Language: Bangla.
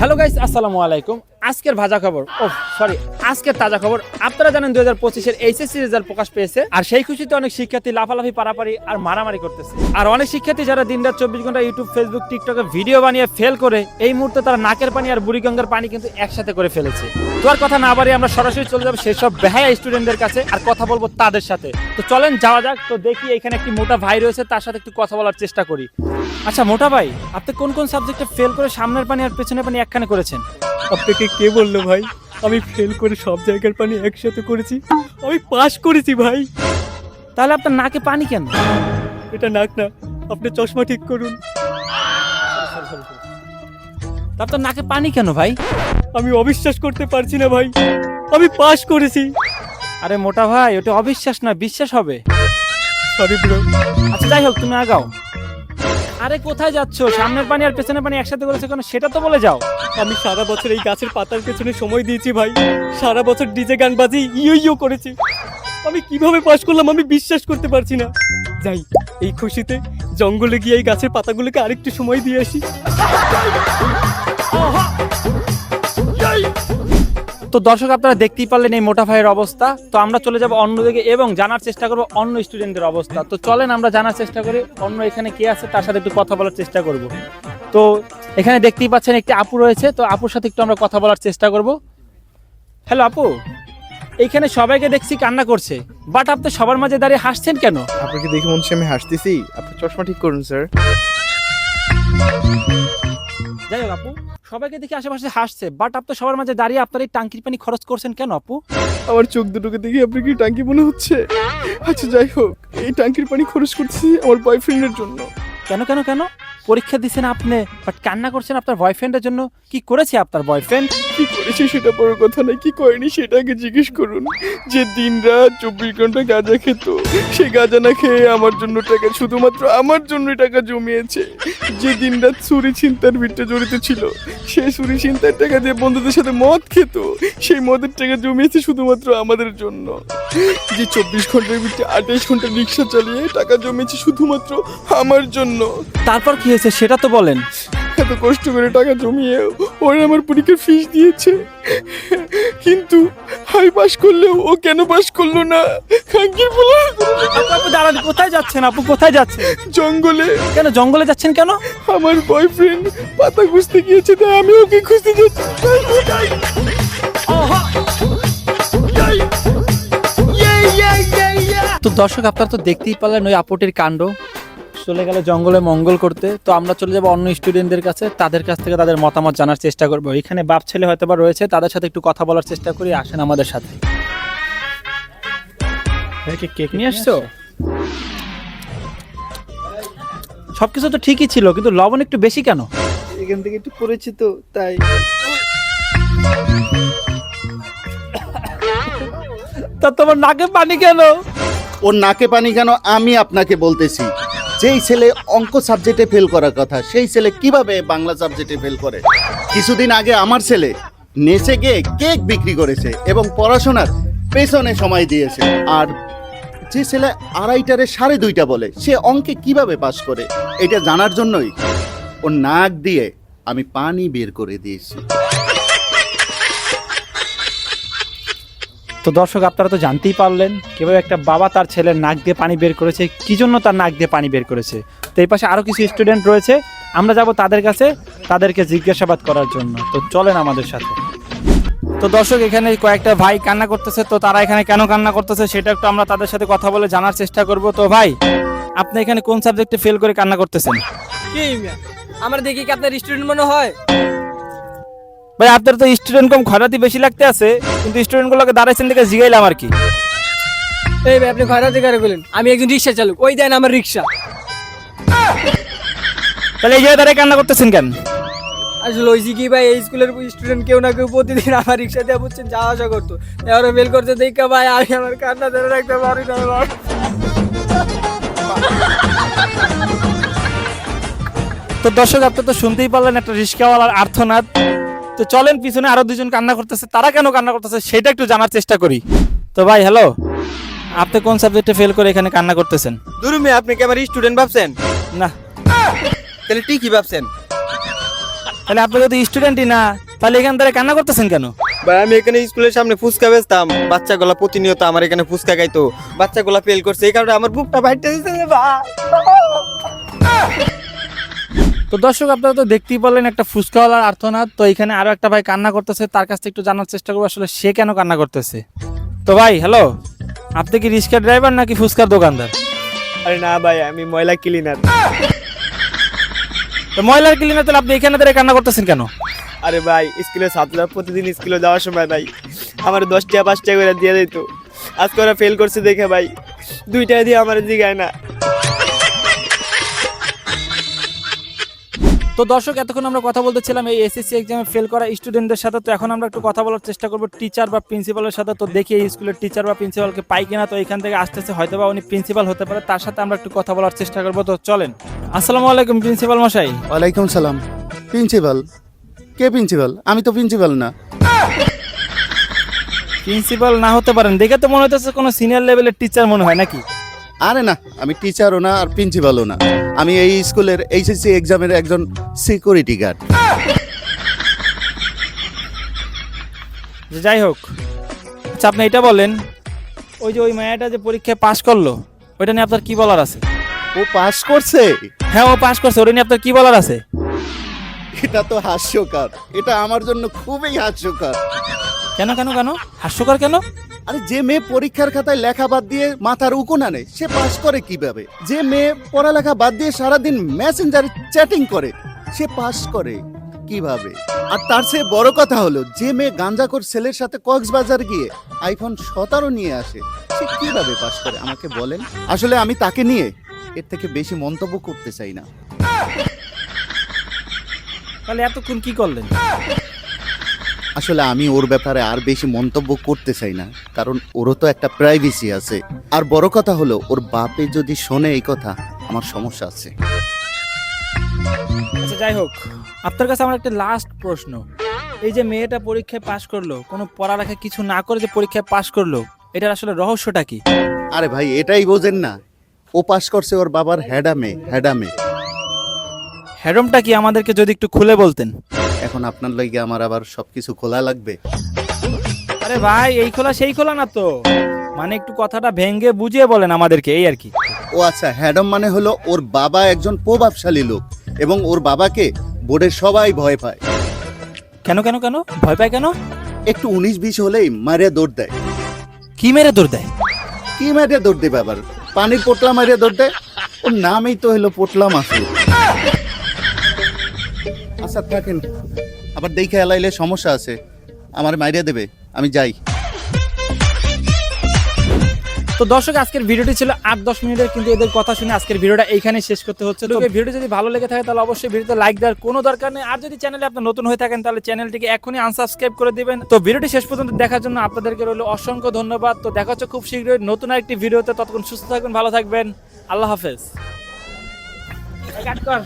হ্যালো গাইস আসসালামু আলাইকুম আজকের ভাজা খবর। ও সরি আজকের তাজা খবর। আপনারা জানেন দুই হাজার পঁচিশের এইচএসসি রেজাল্ট প্রকাশ পেয়েছে, আর সেই খুশিতে অনেক শিক্ষার্থী লাফালাফি, পারাপারি আর মারামারি করতেছে। আর অনেক শিক্ষার্থী যারা দিনরাত চব্বিশ ঘণ্টা ইউটিউব ফেসবুক টিকটকে ভিডিও বানিয়ে ফেল করে, এই মুহূর্তে তারা নাকের পানি আর বুড়িগঙ্গার পানি কিন্তু একসাথে করে ফেলেছে। তো আর কথা না বাড়ি আমরা সরাসরি চলে যাব সেই সব বেহায়া স্টুডেন্টদের কাছে, আর কথা বলব তাদের সাথে। তো চলেন যাওয়া যাক, তো দেখি এখানে একটি মোটা ভাই রয়েছে, তার সাথে একটু কথা বলার চেষ্টা করি। আচ্ছা মোটা ভাই, আপনি কোন কোন সাবজেক্টে ফেল করে সামনের পানি আর পেছনের পানি একখানে করেছেন? আপনাকে কে বলল ভাই? আমি ফেল করে সব জায়গার পানি একসাথে করেছি। আমি পাস করেছি ভাই। তাহলে আপনার নাকে পানি কেন? এটা নাক না আপনি চশমা ঠিক করুন। তা আপনার নাকে পানি কেন ভাই? আমি অবিশ্বাস করতে পারছি না ভাই। আমি পাস করেছি। আরে মোটা ভাই ওটা অবিশ্বাস না বিশ্বাস হবে। সরি ব্রো আচ্ছা যাই হোক তুমি আগাও। আরে কোথায় যাচ্ছ? সামনের পানি আর পেছনের পানি একসাথে করেছ কেন? সেটা তো বলে যাও। আমি সারা বছর এই গাছের পাতার পেছনে সময় দিয়েছি ভাই। সারা বছর ডিজে গান বাজি ইয়ো ইয়ো করেছি। আমি কীভাবে পাশ করলাম আমি বিশ্বাস করতে পারছি না। যাই, এই খুশিতে জঙ্গলে গিয়ে এই গাছের পাতাগুলোকে আরেকটু সময় দিয়ে আসি। তো দর্শক, আপনারা দেখতেই পারলেন এই মোটা ভাইয়ের অবস্থা। তো আমরা চলে যাব অন্যদিকে এবং জানার চেষ্টা করব অন্য স্টুডেন্টদের অবস্থা। তো চলেন, আমরা জানার চেষ্টা করি। অন্য এখানে কে আছে, তার সাথে একটু কথা বলার চেষ্টা করব। তো এখানে দেখতেই পাচ্ছেন একটি আপু রয়েছে। তো আপুর সাথে একটু আমরা কথা বলার চেষ্টা করব। হ্যালো আপু। এইখানে সবাইকে দেখছি কান্না করছে। বাট আপনি সবার মাঝে দাঁড়িয়ে হাসছেন কেন? আপনাকে দেখে মনে হচ্ছে আমি হাসতেছি। আপনি চশমা ঠিক করুন স্যার। যাই হোক আপু সবাইকে দেখে আশেপাশে হাসছে। বাট আপনি সবার মাঝে দাঁড়িয়ে আপনার এই টাঙ্কির পানি খরচ করছেন কেন আপু? আমার চোখ দুটোকে দেখে আপনি কি টাঙ্কি মনে হচ্ছে? আচ্ছা যাই হোক এই টাঙ্কির পানি খরচ করছি আমার বয়ফ্রেন্ডের জন্য। কেন কেন কেন? পরীক্ষা দিচ্ছেন আপনি বাট কান্না করছেন আপনার বয়ফ্রেন্ডের জন্য? কি করেছে আপনার বয়ফ্রেন্ড কি করেছে সেটা বড় কথা না কি করেনি সেটা আগে জিজ্ঞেস করুন। যে দিন রাত চব্বিশ ঘণ্টা গাঁজা খেত, সে গাঁজা না খেয়ে আমার জন্য টাকা, শুধুমাত্র আমার জন্য টাকা জমিয়েছে। যে দিন রাত চুরি চিন্তার ভিতরে জড়িত ছিল, সে চুরি চিন্তার টাকা দিয়ে বন্ধুদের সাথে মদ খেত, সেই মদের টাকা জমিয়েছে শুধুমাত্র আমাদের জন্য। যে চব্বিশ ঘণ্টার ভিতরে আঠাশ ঘণ্টা রিক্সা চালিয়ে টাকা জমিয়েছে শুধুমাত্র আমার জন্য। তারপর কি হয়েছে সেটা তো বলেন। এত কষ্ট করে টাকা জমিয়ে ওরা আমার পরীক্ষার ফিস দিয়েছে। কিন্তু হাই পাস করলেও ও কেন পাস করল না? খাঙ্কির বলা। আপু, আপু দাঁড়ান কোথায় যাচ্ছেন আপু? কোথায় যাচ্ছেন? জঙ্গলে। কেন জঙ্গলে যাচ্ছেন কেন? আমার বয়ফ্রেন্ড পাতা খুঁজতে গিয়েছে তাই আমি ওকে খুঁজতে যাচ্ছি। তো দর্শক আপনারা তো দেখতেই পারলেন ওই আপুটির কাণ্ড। চলে গেল জঙ্গলে মঙ্গল করতে তো আমরা চলে যাব অন্য স্টুডেন্টদের কাছে তাদের কাছ থেকে তাদের মতামত জানার চেষ্টা করব। এখানে বাপ ছেলে হয়তো বা রয়েছে তাদের সাথে একটু কথা বলার চেষ্টা করি আসেন আমাদের সাথে। কেক নিয়ে আসছো? সবকিছু তো ঠিকই ছিল কিন্তু লবণ একটু বেশি কেন? এখান থেকে একটু পড়েছি তো তাই। তা তোমার নাকে পানি কেন? ওর নাকে পানি কেন? আমি আপনাকে বলতেছি। যেই ছেলে অঙ্ক সাবজেক্টে ফেল করার কথা, সেই ছেলে কীভাবে বাংলা সাবজেক্টে ফেল করে? কিছুদিন আগে আমার ছেলে নেচে গিয়ে কেক বিক্রি করেছে এবং পড়াশোনার পেছনে সময় দিয়েছে। আর যে ছেলে আড়াইটারে সাড়ে দুইটা বলে, সে অঙ্কে কীভাবে পাশ করে, এটা জানার জন্যই ওর নাক দিয়ে আমি পানি বের করে দিয়েছি। তো দর্শক, আপনারা তো জানতেই পারলেন, কীভাবে একটা বাবা তার ছেলের নাক দিয়ে পানি বের করেছে, কি জন্য তার নাক দিয়ে পানি বের করেছে। তো এই পাশে আরও কিছু স্টুডেন্ট রয়েছে, আমরা যাব তাদের কাছে, তাদেরকে জিজ্ঞাসাবাদ করার জন্য। তো চলেন আমাদের সাথে। তো দর্শক, এখানে কয়েকটা ভাই কান্না করতেছে, তো তারা এখানে কেন কান্না করতেছে সেটা একটু আমরা তাদের সাথে কথা বলে জানার চেষ্টা করব। তো ভাই, আপনি এখানে কোন সাবজেক্টে ফেল করে কান্না করতেছেন? কি? আমার দেখি কি আপনার স্টুডেন্ট মনে হয়? ভাই আপনার তো স্টুডেন্ট কম খরাতি বেশি লাগতে আছে কিন্তু স্টুডেন্ট গুলোকে দাঁড়াইছেন দেখে জিগাইলাম আর কি। এই ভাই আপনি খয়রাতি করে বলেন? আমি একজন রিক্সা চালক ওই দেন আমার রিক্সা। তাহলে এই জায়গায় দাঁড়িয়ে কান্না করতেছেন কেন? আসলে ওই কি ভাই এই স্কুলের স্টুডেন্ট কেউ না কেউ প্রতিদিন আমার রিক্সা দিয়ে বুঝছেন যাওয়া আসা করতো। এবার ফেল করতে দেখে ভাই আমি আমার কান্না ধরে রাখতে পারি না। তো দর্শক আপনি তো শুনতেই পারলেন একটা রিস্কাওয়ালার আর্থনাদ তো চলেন পিছনে আরও দুজন কান্না করতেছে। তারা কেন কান্না করতেছে সেটা একটু জানার চেষ্টা করি। তো ভাই হ্যালো আপনি কোন সাবজেক্টে ফেল করে এখানে কান্না করতেছেন? দুরু মেয়ে আপনি কি আমার স্টুডেন্ট ভাবছেন? না। তাহলে ঠিকই ভাবছেন? তাহলে আপনি যদি স্টুডেন্টই না তাহলে এখান থেকে কান্না করতেছেন কেন? ভাই আমি এখানে স্কুলের সামনে ফুচকা বেচতাম। বাচ্চাগুলা প্রতিনিয়ত আমার এখানে ফুচকা খাইতো। বাচ্চাগুলা ফেল করছে এই কারণে আমার বুকটা বাইটে দিচ্ছে রে ভাই। তো দর্শক আপনারা তো দেখতেই পারলেন একটা ফুচকাওয়ালার আর্থনাদ তো এখানে আরও একটা ভাই কান্না করতেছে তার কাছ থেকে একটু জানার চেষ্টা করব আসলে সে কেন কান্না করতেছে। তো ভাই হ্যালো আপনি কি রিক্সা ড্রাইভার নাকি ফুচকার দোকানদার? আরে না ভাই আমি ময়লা ক্লিনার তো ময়লার ক্লিনার তাহলে আপনি এখানে দাঁড়িয়ে কান্না করতেছেন কেন? আরে ভাই স্কুলের ছাত্ররা প্রতিদিন স্কুলে যাওয়ার সময় ভাই আমার দশ টাকা পাঁচ টাকা করে দিয়ে দিত। আজকে ওরা ফেল করছে দেখে ভাই দুই টাকা দিয়ে আমার জিগায় না। তো দর্শক এতক্ষণ আমরা কথা বলতেছিলাম এই এসএসসি এক্সামে ফেল করা স্টুডেন্টদের সাথে তো এখন আমরা একটু কথা বলার চেষ্টা করব টিচার বা প্রিন্সিপালের সাথে। তো দেখি এই স্কুলের টিচার বা প্রিন্সিপালকে পাই কিনা তো এখান থেকে আসতেছে হয়তো বা উনি প্রিন্সিপাল হতে পারে তার সাথে আমরা একটু কথা বলার চেষ্টা করব। তো চলেন আসসালামু আলাইকুম প্রিন্সিপাল মশাই। ওয়ালাইকুম সালাম। প্রিন্সিপাল কে প্রিন্সিপাল আমি তো প্রিন্সিপাল না। প্রিন্সিপাল না হতে পারেন দেখে তো মনে হচ্ছে কোনো সিনিয়র লেভেলের টিচার মনে হয় নাকি? আরে না আমি টিচারও না আর প্রিন্সিপালও না। আমি এই স্কুলের এইচএসসি এক্সামের একজন সিকিউরিটি গার্ড যাই হোক আচ্ছা আপনি এটা বলেন ওই যে ওই মায়াটা যে পরীক্ষায় পাশ করল ওইটা নিয়ে আপনার কি বলার আছে? ও পাশ করছে? হ্যাঁ ও পাশ করছে ওটা নিয়ে আপনার কি বলার আছে? এটা তো হাস্যকর। এটা আমার জন্য খুবই হাস্যকর। কেন কেন কেন? হাস্যকর কেন? আরে যে মেয়ে পরীক্ষার খাতায় লেখা বাদ দিয়ে মাথার উকুন আনে সে পাস করে কীভাবে? যে মেয়ে পড়ালেখা বাদ দিয়ে সারাদিন মেসেঞ্জারে চ্যাটিং করে সে পাস করে কীভাবে? আর তার চেয়ে বড় কথা হলো যে মেয়ে গাঞ্জাখোর ছেলের সাথে কক্সবাজার গিয়ে আইফোন সতেরো নিয়ে আসে সে কীভাবে পাস করে? আমাকে বলেন। আসলে আমি তাকে নিয়ে এর থেকে বেশি মন্তব্য করতে চাই না। তাহলে এতক্ষণ কি করলেন? আসলে আমি ওর ব্যাপারে আর বেশি মন্তব্য করতে চাই না কারণ ওরও তো একটা প্রাইভেসি আছে। আর বড় কথা হলো ওর বাপে যদি শোনে এই কথা আমার সমস্যা আছে। আচ্ছা যাই হোক আপনার কাছে আমার একটা লাস্ট প্রশ্ন। এই যে মেয়েটা পরীক্ষায় পাশ করল কোনো পড়ালেখা কিছু না করে যে পরীক্ষায় পাশ করল এটার আসলে রহস্যটা কি? আরে ভাই এটাই বোঝেন না। ও পাস করছে ওর বাবার হ্যাডামে হ্যাডামে। হ্যাডমটা কি আমাদেরকে যদি একটু খুলে বলতেন? এখন আপনার লইগে আমার আবার সবকিছু খোলা লাগবে। আরে ভাই এই খোলা সেই খোলা না তো। মানে একটু কথাটা ভেঙ্গে বুঝিয়ে বলেন আমাদেরকে এই আর কি। ও আচ্ছা হ্যাডম মানে হলো ওর বাবা একজন প্রভাবশালী লোক এবং ওর বাবাকে বোর্ডের সবাই ভয় পায়। কেন কেন কেন? ভয় পায় কেন? একটু উনিশ বিশ হলেই মারিয়া দৌড় দেয়। কি মেরে দৌড় দেয়? কি মারিয়া দৌড় দেবে আবার? পানির পোটলা মারিয়া দৌড় দেয়? ওর নামই তো হলো পোটলা মাসু আচ্ছা থাকেন। আবার দেখে এলাইলে সমস্যা আছে। আমার মাইরিয়া দেবে আমি যাই। তো দর্শক আজকের ভিডিওটি ছিল আট দশ মিনিটের কিন্তু এদের কথা শুনে আজকের ভিডিওটা এইখানে শেষ করতে হচ্ছে। তো ভিডিও যদি ভালো লেগে থাকে তাহলে অবশ্যই ভিডিওতে লাইক দেওয়ার কোনো দরকার নেই। আর যদি চ্যানেলে আপনি নতুন হয়ে থাকেন তাহলে চ্যানেলটিকে এখনই আনসাবস্ক্রাইব করে দিবেন। তো ভিডিওটি শেষ পর্যন্ত দেখার জন্য আপনাদেরকে রইল অসংখ্য ধন্যবাদ। তো দেখা হচ্ছে খুব শীঘ্রই নতুন আরেকটি ভিডিওতে। ততক্ষণ সুস্থ থাকবেন ভালো থাকবেন। আল্লাহ হাফেজ। কাট কর।